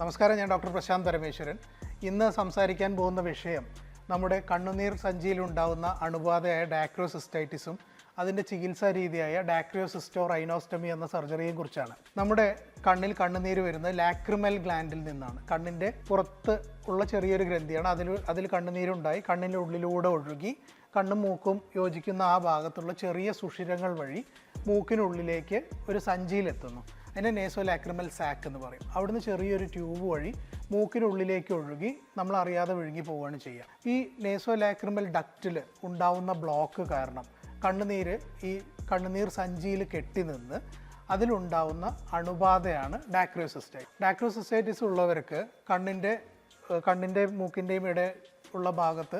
നമസ്കാരം ഞാൻ ഡോക്ടർ പ്രശാന്ത് പരമേശ്വരൻ. ഇന്ന് സംസാരിക്കാൻ പോകുന്ന വിഷയം നമ്മുടെ കണ്ണുനീർ സഞ്ചിയിലുണ്ടാവുന്ന അണുബാധയായ ഡാക്രോസിസ്റ്റൈറ്റിസും അതിന്റെ ഡാക്രിയോസിസ്റ്റോ റൈനോസ്റ്റമി എന്ന സർജറിയെ കുറിച്ചാണ്. നമ്മുടെ കണ്ണിൽ കണ്ണുനീര് വരുന്നത് ലാക്രിമൽ ഗ്ലാൻഡിൽ നിന്നാണ്. കണ്ണിന്റെ പുറത്ത് ഉള്ള ചെറിയൊരു ഗ്രന്ഥിയാണ്. അതിൽ അതിൽ കണ്ണുനീരുണ്ടായി. കണ്ണിന്റെ ഉള്ളിലൂടെ ഒഴുകി കണ്ണും മൂക്കും യോജിക്കുന്ന ആ ഭാഗത്തുള്ള ചെറിയ സുഷിരങ്ങൾ വഴി മൂക്കിനുള്ളിലേക്ക് ഒരു സഞ്ചിയിലെത്തുന്നു. അതിനെ നേസോ ലാക്രിമൽ സാക്ക് എന്ന് പറയും. അവിടുന്ന് ചെറിയൊരു ട്യൂബ് വഴി മൂക്കിനുള്ളിലേക്ക് ഒഴുകി നമ്മൾ അറിയാതെ വിഴുങ്ങി പോവുകയാണ് ചെയ്യുക. ഈ നേസോ ലാക്രിമൽ ഡക്റ്റിൽ ഉണ്ടാവുന്ന ബ്ലോക്ക് കാരണം കണ്ണുനീര് ഈ കണ്ണുനീർ സഞ്ചിയിൽ കെട്ടി നിന്ന് അതിലുണ്ടാവുന്ന അണുബാധയാണ് ഡാക്രോസിസ്റ്റൈറ്റ് ഡാക്രോസിസ്റ്റൈറ്റിസ് ഉള്ളവർക്ക് കണ്ണിന്റെ കണ്ണിന്റെ മൂക്കിന്റെയും ഇട ഉള്ള ഭാഗത്ത്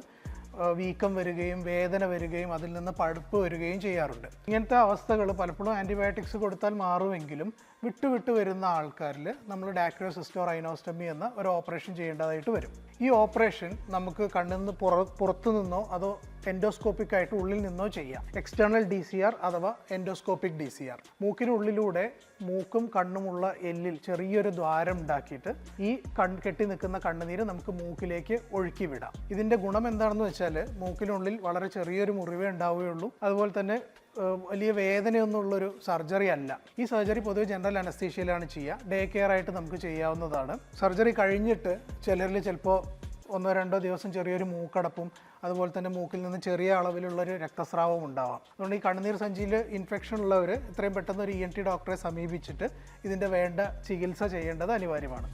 വീക്കം വരികയും വേദന വരികയും അതിൽ നിന്ന് പഴുപ്പ് വരികയും ചെയ്യാറുണ്ട്. ഇങ്ങനത്തെ അവസ്ഥകൾ പലപ്പോഴും ആന്റിബയോട്ടിക്സ് കൊടുത്താൽ മാറുമെങ്കിലും വിട്ടുവിട്ട് വരുന്ന ആൾക്കാരിൽ നമ്മൾ ഡാക്രോസിസ്റ്റോ റൈനോസ്റ്റമി എന്ന ഒരു ഓപ്പറേഷൻ ചെയ്യേണ്ടതായിട്ട് വരും. ഈ ഓപ്പറേഷൻ നമുക്ക് കണ്ണിൽ നിന്ന് പുറ പുറത്തു നിന്നോ അതോ എൻഡോസ്കോപ്പിക് ആയിട്ട് ഉള്ളിൽ നിന്നോ ചെയ്യാം. എക്സ്റ്റേണൽ ഡി സി ആർ അഥവാ എൻഡോസ്കോപ്പിക് ഡി സി ആർ മൂക്കിനുള്ളിലൂടെ മൂക്കും കണ്ണുമുള്ള എല്ലിൽ ചെറിയൊരു ദ്വാരം ഉണ്ടാക്കിയിട്ട് ഈ കൺ കെട്ടി നിൽക്കുന്ന കണ്ണുനീര് നമുക്ക് മൂക്കിലേക്ക് ഒഴുക്കി വിടാം ഇതിന്റെ ഗുണം എന്താണെന്ന് വെച്ചാൽ മൂക്കിനുള്ളിൽ വളരെ ചെറിയൊരു മുറിവേ ഉണ്ടാവുകയുള്ളൂ. അതുപോലെ തന്നെ വലിയ വേദനയൊന്നുമുള്ളൊരു സർജറി അല്ല. ഈ സർജറി പൊതുവെ ജനറൽ അനസ്തീഷ്യയിലാണ് ചെയ്യുക. ഡേ കെയർ ആയിട്ട് നമുക്ക് ചെയ്യാവുന്നതാണ്. സർജറി കഴിഞ്ഞിട്ട് ചിലരിൽ ചിലപ്പോൾ ഒന്നോ രണ്ടോ ദിവസം ചെറിയൊരു മൂക്കടപ്പും അതുപോലെ തന്നെ മൂക്കിൽ നിന്ന് ചെറിയ അളവിലുള്ളൊരു രക്തസ്രാവം ഉണ്ടാവാം. അതുകൊണ്ട് ഈ കണ്ണുനീർ സഞ്ചിയിൽ ഇൻഫെക്ഷൻ ഉള്ളവർ എത്രയും പെട്ടെന്ന് ഒരു ഇ എൻ ടി ഡോക്ടറെ സമീപിച്ചിട്ട് ഇതിന്റെ വേണ്ട ചികിത്സ ചെയ്യേണ്ടത് അനിവാര്യമാണ്.